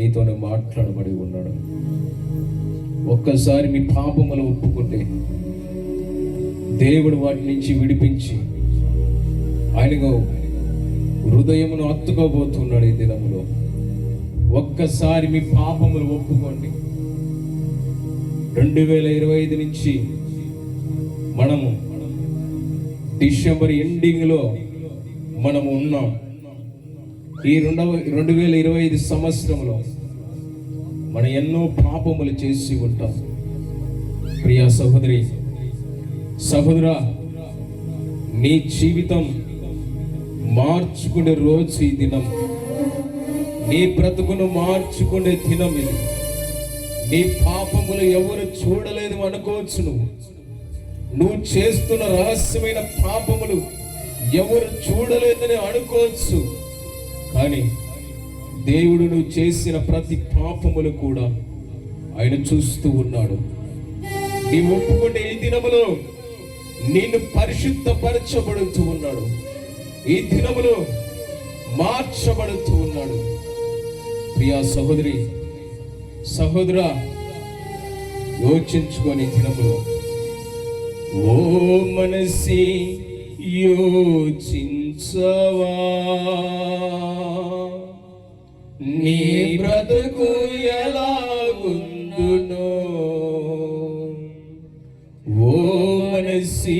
మీతోనే మాట్లాడబడి ఉన్నాడు. ఒక్కసారి మీ పాపములు ఒప్పుకుంటే దేవుడు వాటి నుంచి విడిపించి ఆయనకు హృదయమును అత్తుకోబోతున్నాడు ఈ దినములో. ఒక్కసారి మీ పాపములు ఒప్పుకోండి. రెండు వేల ఇరవై ఐదు నుంచి మనము డిసెంబర్ ఎండింగ్లో మనము ఉన్నాం. ఈ రెండవ రెండు వేల ఇరవై ఐదు సంవత్సరంలో మనం ఎన్నో పాపములు చేసి ఉంటాం. ప్రియా సహోదరి సహోదరా నీ జీవితం మార్చుకునే రోజు ఈ దినం. నీ బ్రతుకును మార్చుకునే దినం ఇది. నీ పాపములు ఎవరు చూడలేదు అనుకోవచ్చు నువ్వు. నువ్వు చేస్తున్న రహస్యమైన పాపములు ఎవరు చూడలేదని అనుకోవచ్చు. కానీ దేవుడు నువ్వు చేసిన ప్రతి పాపములు కూడా ఆయన చూస్తూ ఉన్నాడు. నీ ఒప్పుకుంటే ఈ దినములో నిన్ను పరిశుద్ధపరచబడుతూ ఉన్నాడు. ఈ దినములో మార్చబడుతూ ఉన్నాడు. ప్రియా సహోదరి సహోదర యోచించుకొని దినములో ఓ మనసి యోచించవా? నీ బ్రతుకు ఎలాగుందునో ఓ మనసి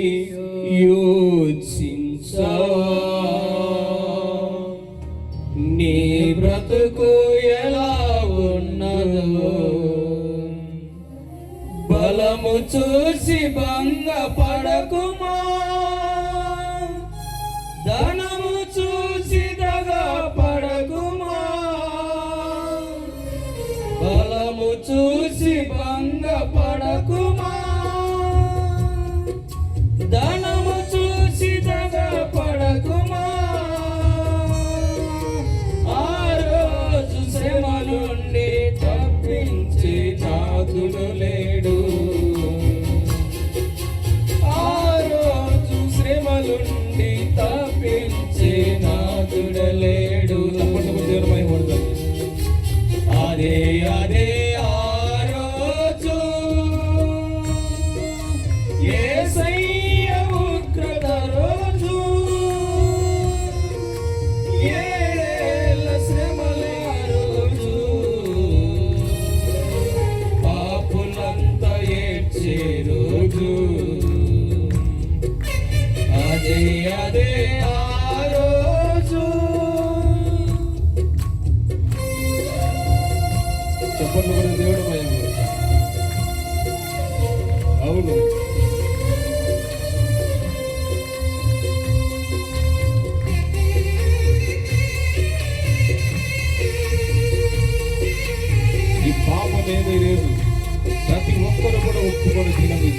చెప్పండి కూడా దేవుడు భయం అవును. ఈ పాపం ఏమీ లేదు. ప్రతి ఒక్కరు కూడా ఒప్పుకొని తినం ఈ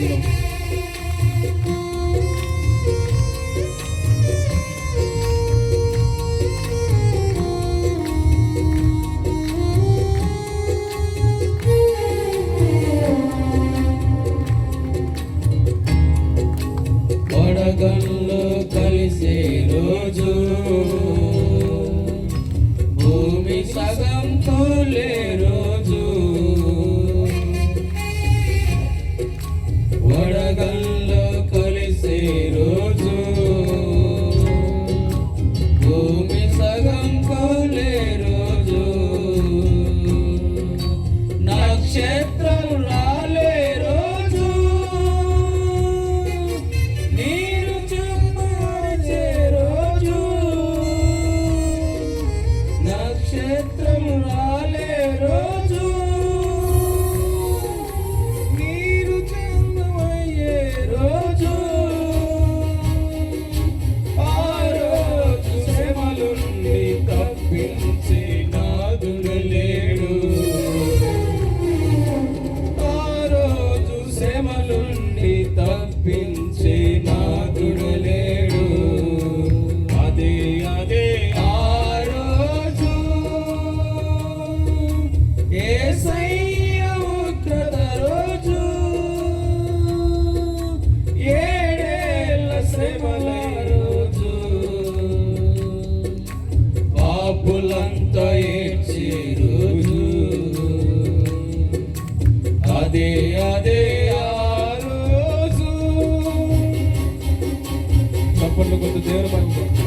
Eu vai embora.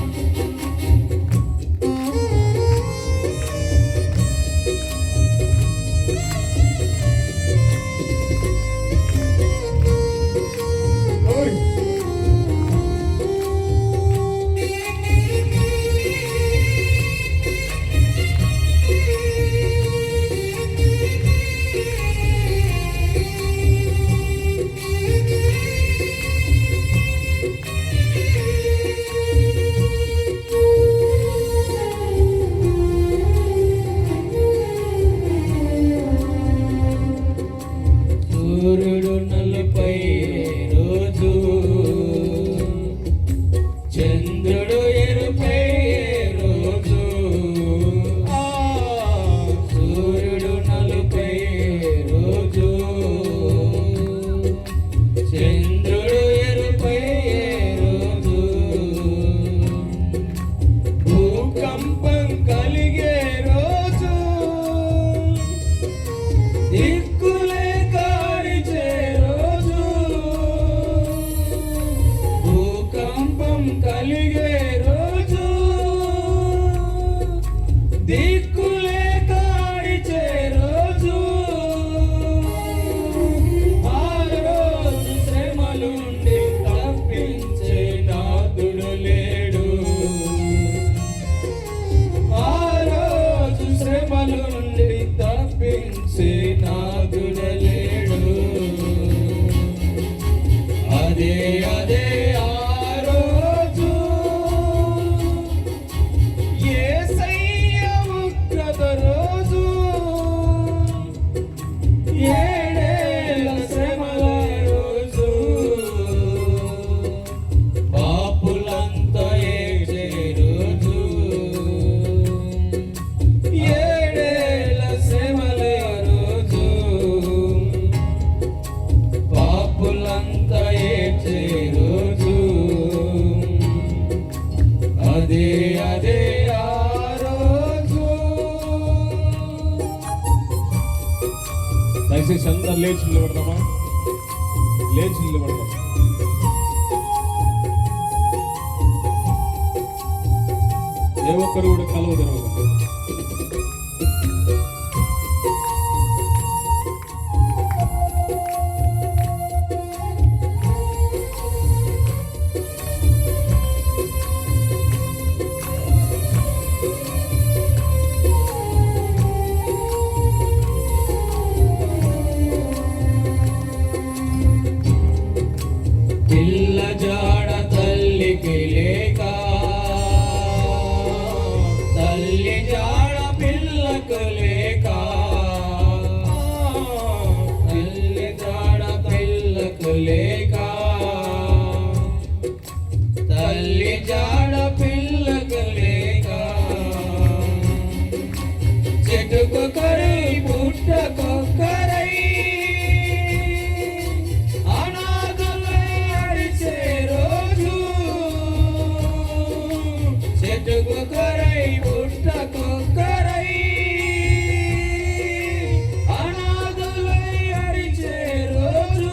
దయచేసి అందరూ లేచి నిలబడదామా? లేచి నిలబడదాం ఏ ఒక్కరు కూడా కలవదరవదా ఎదుగు కొరై పుట్టకు కొరై అనాథులై అరిచే రోజు.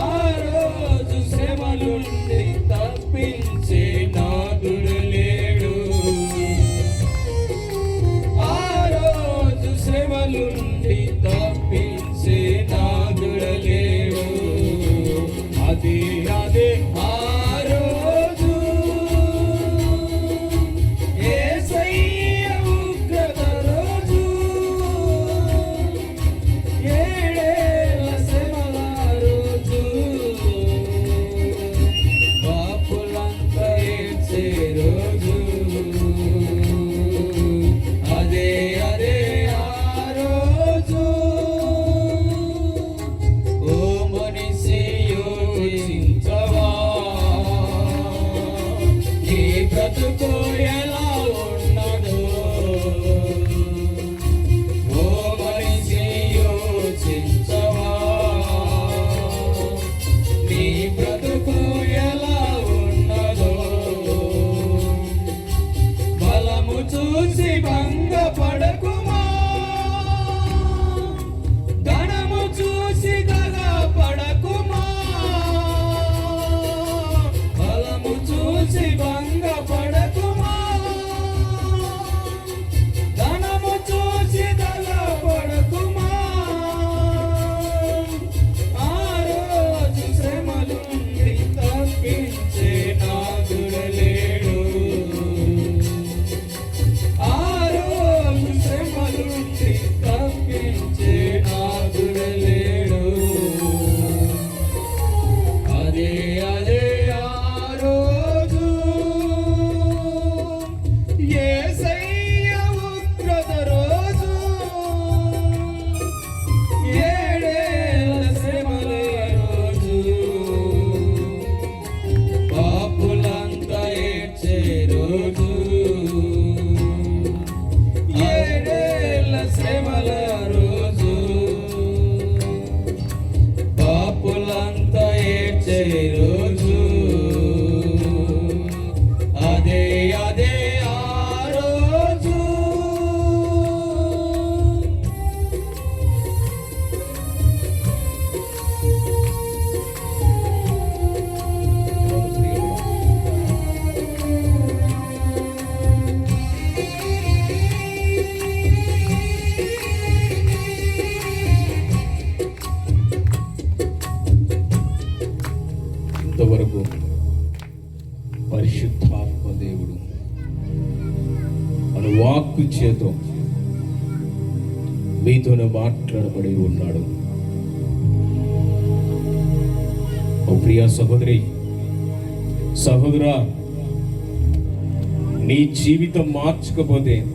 ఆ రోజు శ్రమలుండి తప్పించే నాదుడు లేడు. ఆ రోజు శ్రమలుండి తప్పించే పరిశుద్ధాత్మ దేవుడు. మన వాక్కు చేత మీతోనే మాట్లాడబడి ఉన్నాడు. ఓ ప్రియా సహోదరి సహోదరా నీ జీవితం మార్చకపోతే